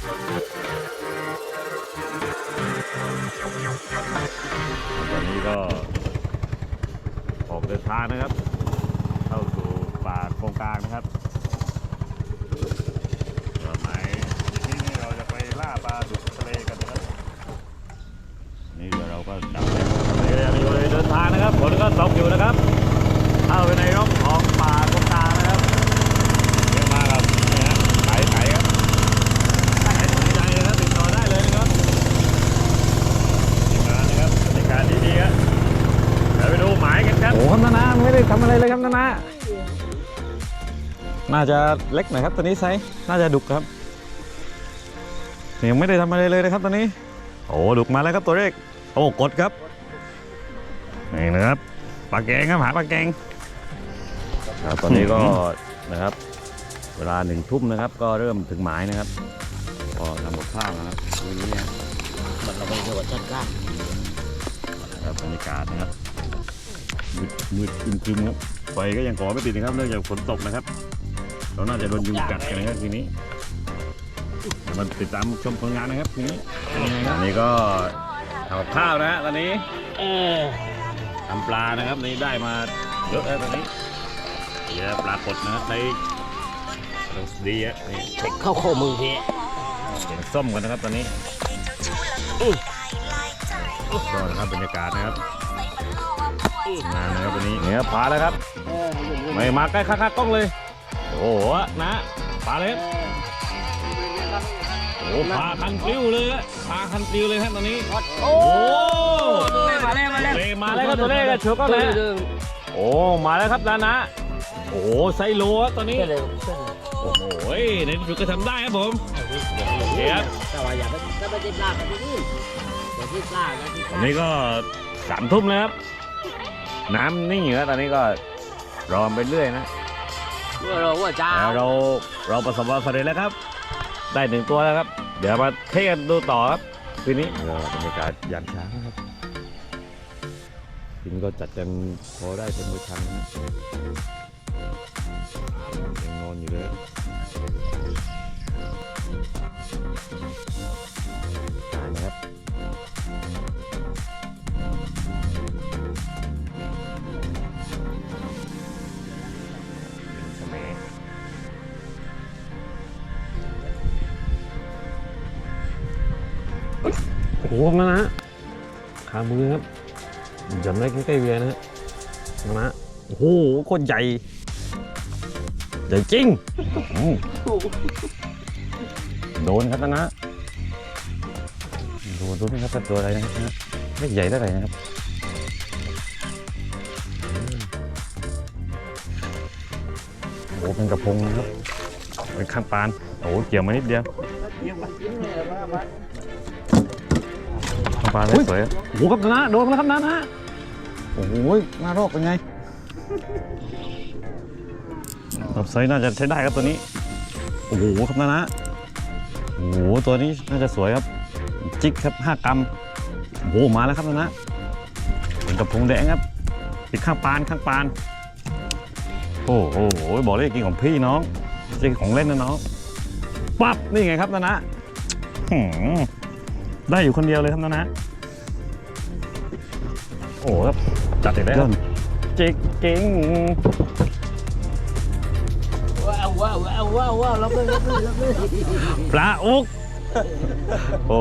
ตอนนี้ก็ออกเดินทางนะครับ เข้าสู่ป่าโครงกลางนะครับต่อไปที่นี่เราจะไปล่าปลาดุกทะเลกันนะครับ นี่เดี๋ยวเราก็จับไปทะเลอยู่เลยเดินทางนะครับฝนก็ตกอยู่นะครับ เข้าไปในร่องของป่าโครงกลางนะครับเดี๋ยวมากับนี่ฮะไก่ไก่ครับไก่สนใจนะครับติดต่อได้เลยนะครับทีมงานนะครับบรรยากาศดีๆครับเดี๋ยวไปดูหมายกันครับ โอ้ครับนานาไม่ได้ทำอะไรเลยครับนานา น่าจะเล็กหน่อยครับตัวนี้ไซส์น่าจะดุกครับยังไม่ได้ทำอะไรเลยนะครับตัวนี้ โอ้ดุกมาแล้วครับตัวเลขโอ้กดครับนี่นะครับปลาแกงครับหาปลาแกงครับตอนนี้ก็นะครับ เวลาหนึ่งทุ่มนะครับ ก็เริ่มถึงหมายนะครับก็ทำกับข้าวนะครับวันนี้เนี่ยมันเราไม่ใช่ว่าจัดการนะครับบรรยากาศนะครับ มืดมืดอึมครึมครับไฟก็ยังก่อไม่ติดนะครับเนื่องจากฝนตกนะครับ เราน่าจะโดนยุงกัดกันนะครับทีนี้เดี๋ยวมันติดตามชมผลงานนะครับทีนี้เป็นยังไงครับอันนี้ก็ทำกับข้าวนะฮะตอนนี้เออทำปลานะครับนี่ได้มาเยอะแล้วตอนนี้เยอะปลากดนะครับในดีฮะนี่เช็คเข้าข้อมือพี่เสียงส้มกันนะครับตอนนี้ก็นะครับบรรยากาศนะครับ งานนะครับวันนี้เนี่ยปลาแล้วครับเออไม่มาใกล้ข้างๆกล้องเลย โอ้โหนะปลาเลยครับโอ้โหปลาคันปลิวเลยฮะปลาคันปลิวเลยฮะตอนนี้โอ้โอ้มาแล้วมาแล้วเลยมาแล้วครับตัวเลขอะโชว์ก็เลยโอ้มาแล้วครับนะนะ โอ้โหไซโลครับตอนนี้เส้นเลยเส้นโอ้โหในที่สุดก็ทำได้ครับผมเดี๋ยวแต่ว่าอย่าไปถ้าไปติดปลากันที่นี่อย่าติดปลากันที่ปตอลานนี้ก็สามทุ่มแล้วครับ น้ำนิ่งอยู่แล้วตอนนี้ก็รอไปเรื่อยนะเมื่อเราว่าจ้าแล้วเราเราประสบความสำเร็จแล้วครับ ได้หนึ่งตัวแล้วครับ เดี๋ยวมาเทกันดูต่อครับคืนนี้ก็บรรยากาศยามเช้าครับกินก็จัดกันพอได้เป็นมือชันนะ โอ้โหนานาขามือครับจำได้ใกล้ๆเวียนะฮะนานาโอ้โหโคตรใหญ่ใหญ่จริงโดนครับนานาโดนรู้ไหมครับตัวอะไรนะครับนะไม่ใหญ่เท่าไหร่นะครับโอ้โหเป็นกระพงนะครับเป็นข้างปานโอ้โหเกี่ยวมานิดเดียว ปลาได้สวยอะโอ้โหครับนะโดนแล้วครับนะนะโอ้โหหน้ารอกเป็นไงครับไซส์น่าจะใช้ได้ครับตัวนี้ โอ้โหครับนะนะโอ้โหตัวนี้น่าจะสวยครับ จิกครับ5กรัมโอ้โหมาแล้วครับนะนะเป็นกระพงแดงครับติดข้างปานข้างปาน โอ้โหบอกเลยกินของพี่น้องไม่ใช่ของเล่นนะน้องปั๊บนี่ไงครับนะนะหืม ได้อยู่คนเดียวเลยครับนะนะ โอ้ครับจัดอีกแล้วเจ๊กเก่งว้าวว้าวว้าวว้าวว้าวรับเลยรับเลยรับเลยปลาอุกโอ้